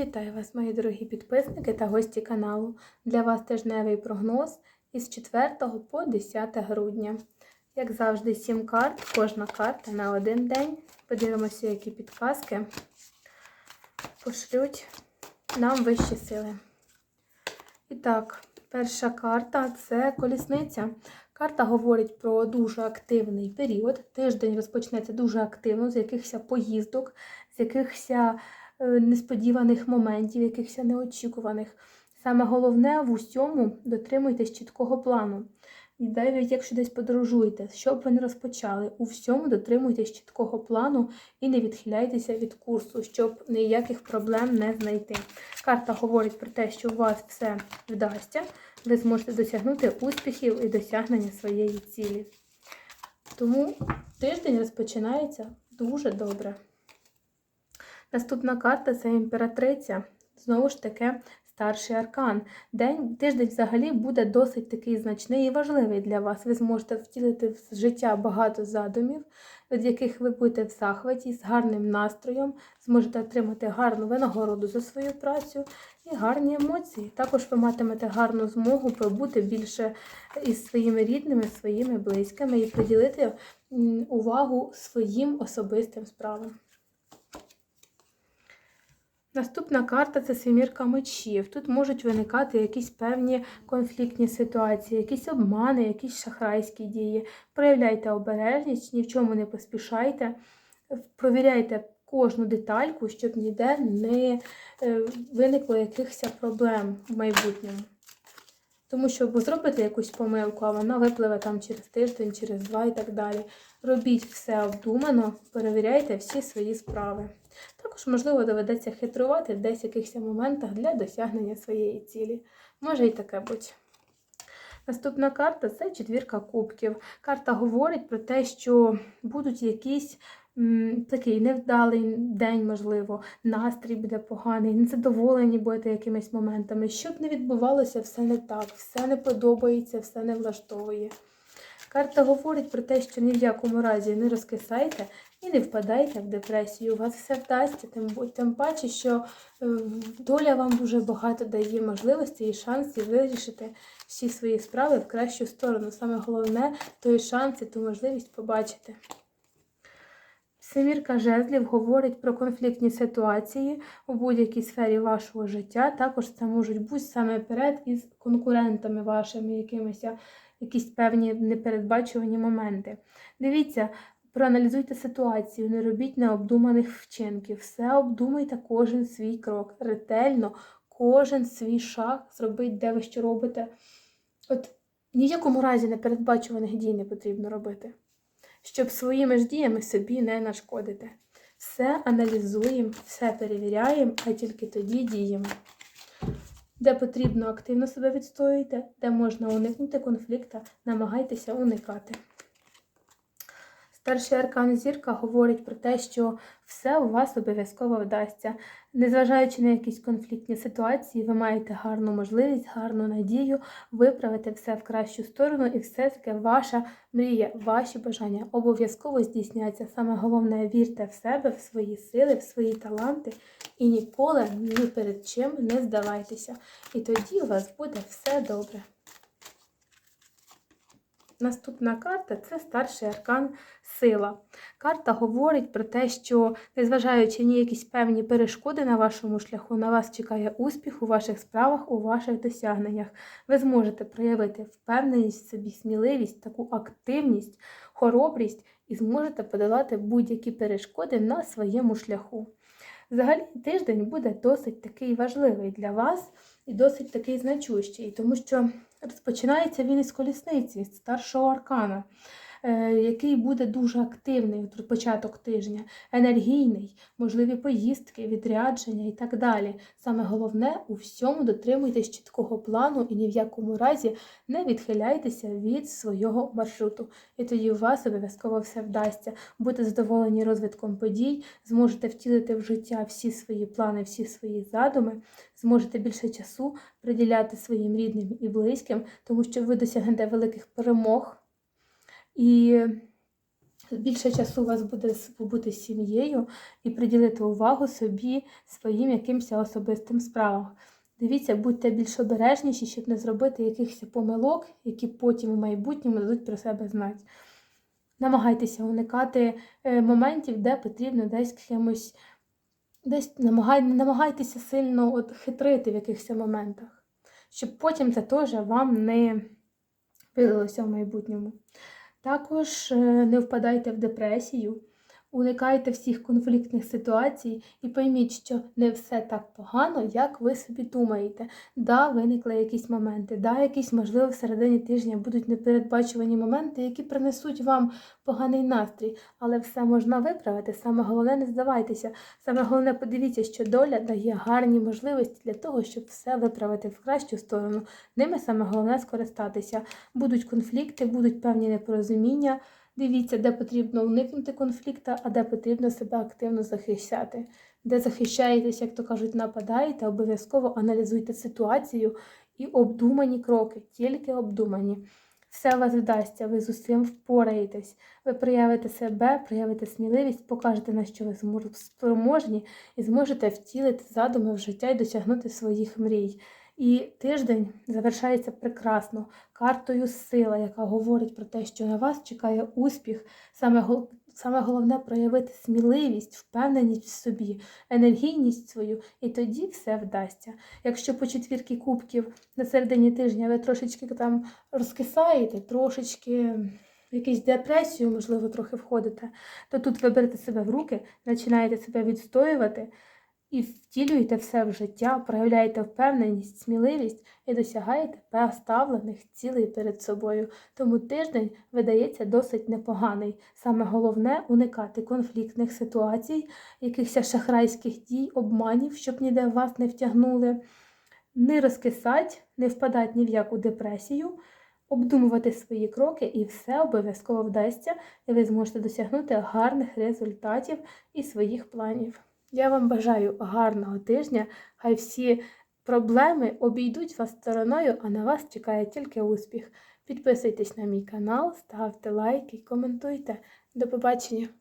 Вітаю вас, мої дорогі підписники та гості каналу. Для вас тижневий прогноз із 4 по 10 грудня. Як завжди, 7 карт, кожна карта на один день. Подивимося, які підказки пошлють нам вищі сили. І так, перша карта це колісниця. Карта говорить про дуже активний період. Тиждень розпочнеться дуже активно, з якихось поїздок, з якихось несподіваних моментів, якихось неочікуваних. Саме головне в усьому дотримуйтесь чіткого плану. І навіть якщо десь подорожуєте, що б ви не розпочали, у всьому дотримуйтесь чіткого плану і не відхиляйтеся від курсу, щоб ніяких проблем не знайти. Карта говорить про те, що у вас все вдасться, ви зможете досягнути успіхів і досягнення своєї цілі. Тому тиждень розпочинається дуже добре. Наступна карта це імператриця. Знову ж таки, старший аркан. День, Тиждень взагалі буде досить такий значний і важливий для вас. Ви зможете втілити в життя багато задумів, від яких ви будете в захваті, з гарним настроєм, зможете отримати гарну винагороду за свою працю і гарні емоції. Також ви матимете гарну змогу побути більше із своїми рідними, своїми близькими і приділити увагу своїм особистим справам. Наступна карта це семірка мечів. Тут можуть виникати якісь певні конфліктні ситуації, якісь обмани, якісь шахрайські дії. Проявляйте обережність, ні в чому не поспішайте, провіряйте кожну детальку, щоб ніде не виникло якихось проблем в майбутньому. Тому що ви зробите якусь помилку, а вона випливе там через тиждень, через два і так далі. Робіть все обдумано, перевіряйте всі свої справи. Також, можливо, доведеться хитрувати в десь якихось моментах для досягнення своєї цілі. Може і таке бути. Наступна карта це четвірка кубків. Карта говорить про те, що будуть якісь такий невдалий день, можливо, настрій буде поганий, незадоволені будете якимись моментами. Щоб не відбувалося, все не так, все не подобається, все не влаштовує. Карта говорить про те, що ні в якому разі не розкисайте і не впадайте в депресію. У вас все вдасться, тим, тим паче, що е, доля вам дуже багато дає можливості і шансів вирішити всі свої справи в кращу сторону. Саме головне той шанс і ту можливість побачити. Семірка жезлів говорить про конфліктні ситуації у будь-якій сфері вашого життя. Також це можуть бути саме перед із конкурентами вашими, якимись якісь певні непередбачувані моменти. Дивіться, проаналізуйте ситуацію, не робіть необдуманих вчинків. Все обдумайте кожен свій крок. Ретельно, кожен свій шаг зробіть, де ви що робите. От ніякому разі непередбачуваних дій не потрібно робити, щоб своїми ж діями собі не нашкодити. Все аналізуємо, все перевіряємо, а тільки тоді діємо. Де потрібно активно себе відстоюйте, де можна уникнути конфлікту, намагайтеся уникати. Старший аркан зірка говорить про те, що все у вас обов'язково вдасться. Незважаючи на якісь конфліктні ситуації, ви маєте гарну можливість, гарну надію виправити все в кращу сторону, і все таки ваша мрія, ваші бажання обов'язково здійсняться. Саме головне, вірте в себе, в свої сили, в свої таланти і ніколи ні перед чим не здавайтеся. І тоді у вас буде все добре. Наступна карта це старший аркан сила. Карта говорить про те, що, незважаючи ні якісь певні перешкоди на вашому шляху, на вас чекає успіх у ваших справах, у ваших досягненнях. Ви зможете проявити впевненість собі, сміливість, таку активність, хоробрість і зможете подолати будь-які перешкоди на своєму шляху. Взагалі, тиждень буде досить такий важливий для вас і досить такий значущий, тому що розпочинається він із колісниці, з старшого аркана. Е, який буде дуже активний от початок тижня, енергійний, можливі поїздки, відрядження і так далі. Саме головне у всьому дотримуйтесь чіткого плану і ні в якому разі не відхиляйтеся від свого маршруту. І тоді у вас обов'язково все вдасться. Будете задоволені розвитком подій, зможете втілити в життя всі свої плани, всі свої задуми, зможете більше часу приділяти своїм рідним і близьким, тому що ви досягнете великих перемог. І більше часу у вас буде побути з сім'єю і приділити увагу собі, своїм якимось особистим справам. Дивіться, будьте більш обережніші, щоб не зробити якихось помилок, які потім у майбутньому дадуть про себе знати. Намагайтеся уникати е, моментів, де потрібно десь кимось, десь намагай, намагайтеся сильно от, хитрити в якихось моментах, щоб потім це теж вам не вилилося в майбутньому. Також е, не впадайте в депресію, уникайте всіх конфліктних ситуацій і пойміть, що не все так погано, як ви собі думаєте. Да, виникли якісь моменти, да, якісь, можливо, в середині тижня будуть непередбачувані моменти, які принесуть вам поганий настрій, але все можна виправити. Саме головне, не здавайтеся. Саме головне, подивіться, що доля дає гарні можливості для того, щоб все виправити в кращу сторону. Ними саме головне скористатися. Будуть конфлікти, будуть певні непорозуміння. Дивіться, де потрібно уникнути конфлікту, а де потрібно себе активно захищати. Де захищаєтесь, як то кажуть, нападаєте, обов'язково аналізуйте ситуацію і обдумані кроки, тільки обдумані. Все вас вдасться, ви з усім впораєтесь. Ви проявите себе, проявите сміливість, покажете, на що ви спроможні, і зможете втілити задуми в життя і досягнути своїх мрій. І тиждень завершається прекрасно картою сила, яка говорить про те, що на вас чекає успіх. Саме, саме головне проявити сміливість, впевненість в собі, енергійність свою, і тоді все вдасться. Якщо по четвірки кубків на середині тижня ви трошечки там розкисаєте, трошечки в якусь депресію, можливо, трохи входите, то тут ви берете себе в руки, починаєте себе відстоювати і втілюєте все в життя, проявляєте впевненість, сміливість і досягаєте поставлених цілей перед собою. Тому тиждень видається досить непоганий. Саме головне уникати конфліктних ситуацій, якихось шахрайських дій, обманів, щоб ніде вас не втягнули, не розкисати, не впадати ні в яку депресію. Обдумувати свої кроки, і все обов'язково вдасться, і ви зможете досягнути гарних результатів і своїх планів. Я вам бажаю гарного тижня. Хай всі проблеми обійдуть вас стороною, а на вас чекає тільки успіх. Підписуйтесь на мій канал, ставте лайки, коментуйте. До побачення!